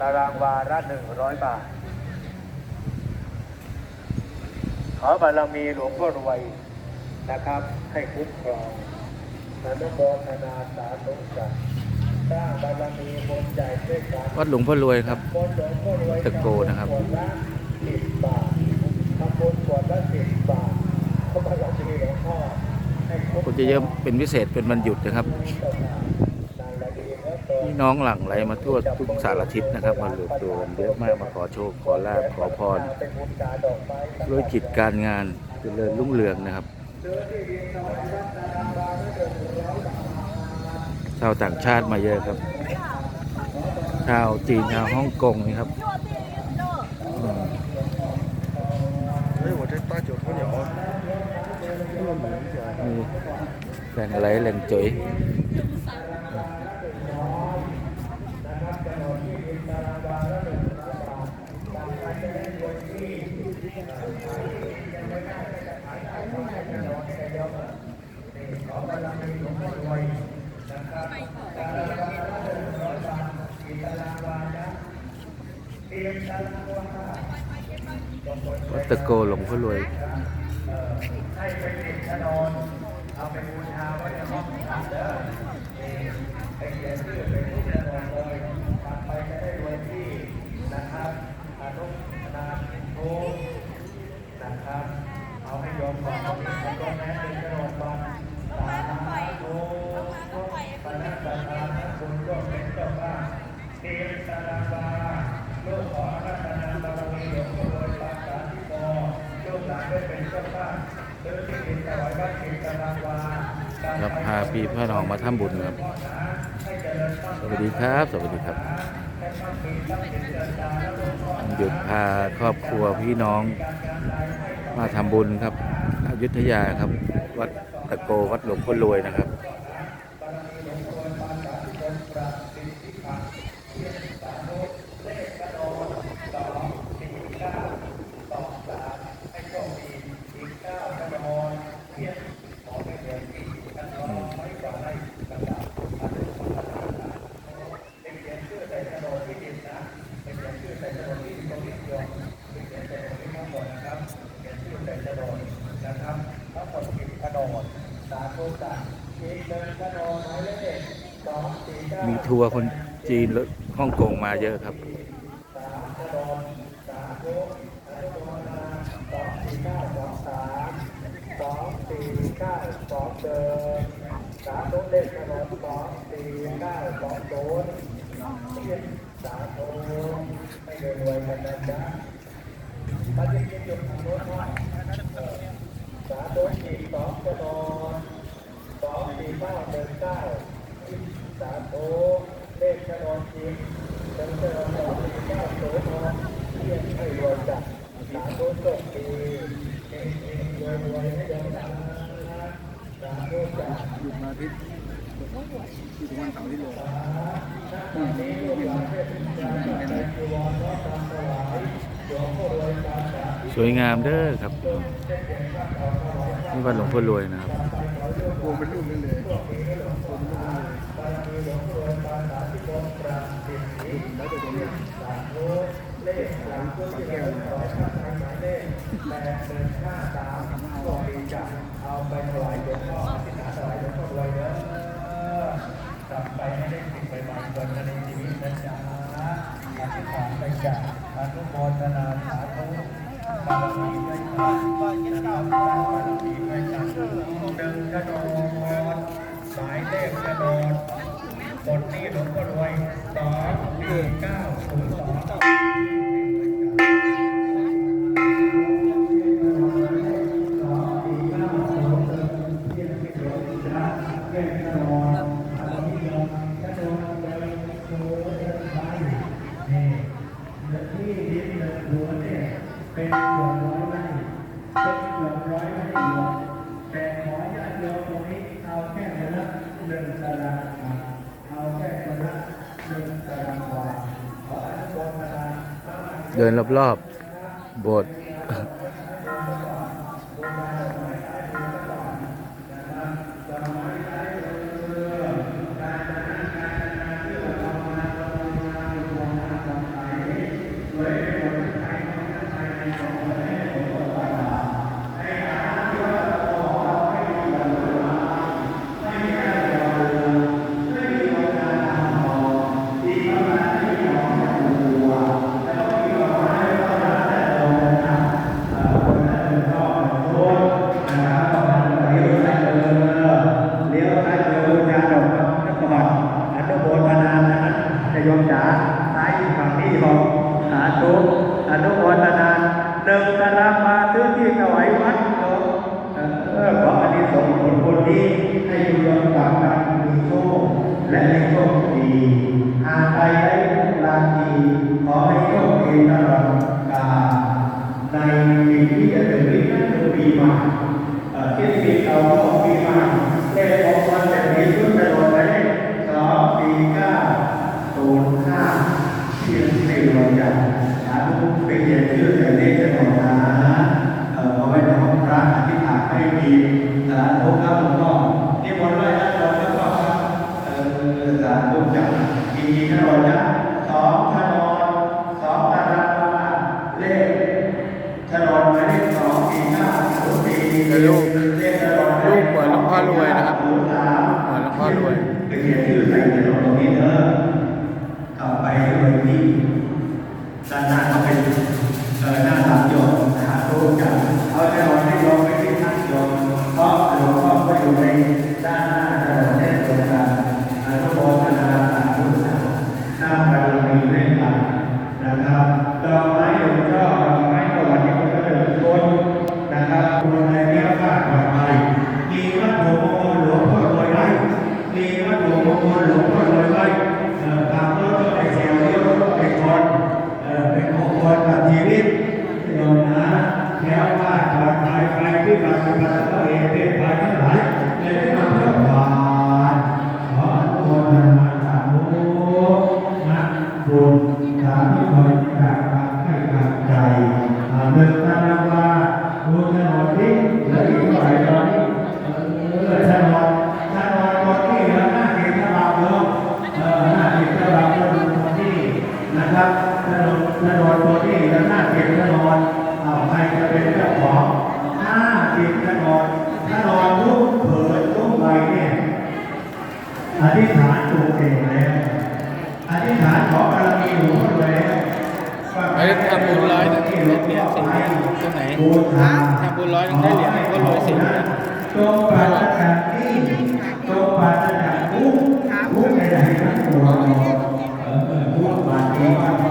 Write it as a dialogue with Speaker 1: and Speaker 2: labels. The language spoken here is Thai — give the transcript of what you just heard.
Speaker 1: ตารางวาละหนึ่งร้อยบาท ขอบารมีหลวงพ่อรวยนะครับ ให้คุ้มครองอนุโมทนาสาธุกันสร้างบารมีบนใจด้วยกัน
Speaker 2: วัดหลวงพ่อรวยครับ
Speaker 1: บนหลวงพ่อรวย
Speaker 2: ตะโกนะครับ
Speaker 1: ขวดละสิบบาททำบุญขวดละสิบบาทขอบารมีหลวงพ่อให้คุ้ม
Speaker 2: คนจะเยอะเป็นพิเศษเป็นวันหยุดนะครับี่น้องหลังไหลมาทั่วทุกสารทิศนะครับ มารวมตัวกัเยอะมากมาขอโชค ขอลาบขอพรด้วยจิตการงานเจริญรุ่งเรืองนะครับ ชาวต่างชาติมาเยอะครับ ชาวจีนชาวฮ่องกงนี่ครับมีแหล่งไหลแหล่งจุ๋ย วัดตะโกหลวงพ่อรวย
Speaker 1: ให้ไปติดถนอนเอาไปบูชาไว้ในห้องพระเด้อนี่ไปเขียนชื่อไปทุกถนนเลยกลับไปจะได้รวยที่นะครับอนุนาทุกนะครับ เอาให้โยมก่อนเอาไปเอาไปแม้เป็นถนนบันสาธุปนัสสะทานคุณก็เป็นเจ้าบ้านเตรียมตาลาบาลูกขออาราธนาบารมีหลวงพ่อรวยปากสาธิโกลูกหลานได้เป็นเจ้าบ้านเดินที่ดินถวายวัดเกตารางวา
Speaker 2: ครับ พี่พ่อน้องมาทำบุญครับ สวัสดีครับ สวัสดีครับหยุดพาครอบครัวพี่น้อง มาทำบุญครับอยุธยาครับ วัดตะโกวัดหลวงพ่อรวยนะครับ
Speaker 1: ทั้งหมดสิบถนนสาธุจ้ะอีกหนึ่งถนนหมายเลขสองสี่เก้า
Speaker 2: มี ทัวร์คนจีนและฮ่องกงมาเยอะครับ
Speaker 1: สามถนนสาธุอนุโมทนาสองสี่เก้าสองสามสองสี่เก้าสองเดิมสาธุเลขถนนสองสี่เก้าสองศูนย์สาธุให้รวยกันนะจ๊ะปัจจุบันอยู่ทางโน้นว่าเออสาธุอีกสองถนนสองสี่เก้าหนึ่งเก้าสาธุเลขถนนอีก ฉันจะรอสองสี่เก้าศูนย์หกเรียกให้รวยจัดสาธุโชคดีเองเองรวยรวยให้เดินทางสาธุจัด
Speaker 3: หยุดมาทิตย์ที่ถึงวันเสาร์ที่เลย
Speaker 1: งามถวายหลวงพ่อรวยการส
Speaker 2: วยงามเด้อครับนี่วัดหลวงพ่อรวยนะครับ
Speaker 3: โกงเป็นลูกนั่นเลยโกงเป็นลูกนั่นเลย
Speaker 1: บามีหลวงพ่อรวยการสาธุกรปราบสิ่งสาธุเลขสามผู้ที่เราขอท่านหมายเลขแปดหนึ่งห้าสามก็ดีจัดเอา นึ่งตารางวาเอาแค่คนละหนึ่งตารางวาขออนุโมทนา
Speaker 2: เดินรอบๆโบสถ์
Speaker 1: ไอ้ทำบุ
Speaker 2: ญร้อยนึงได้เหรียญสิบเนี่ยตรงไหนทำบุญร้อยนึงได้เหรียญก็รวยสิบเนี่ย
Speaker 1: จงปราศจักนี้จงปราศจากทุกทุกในไหนทั้งปวงเออทุกบาทเอง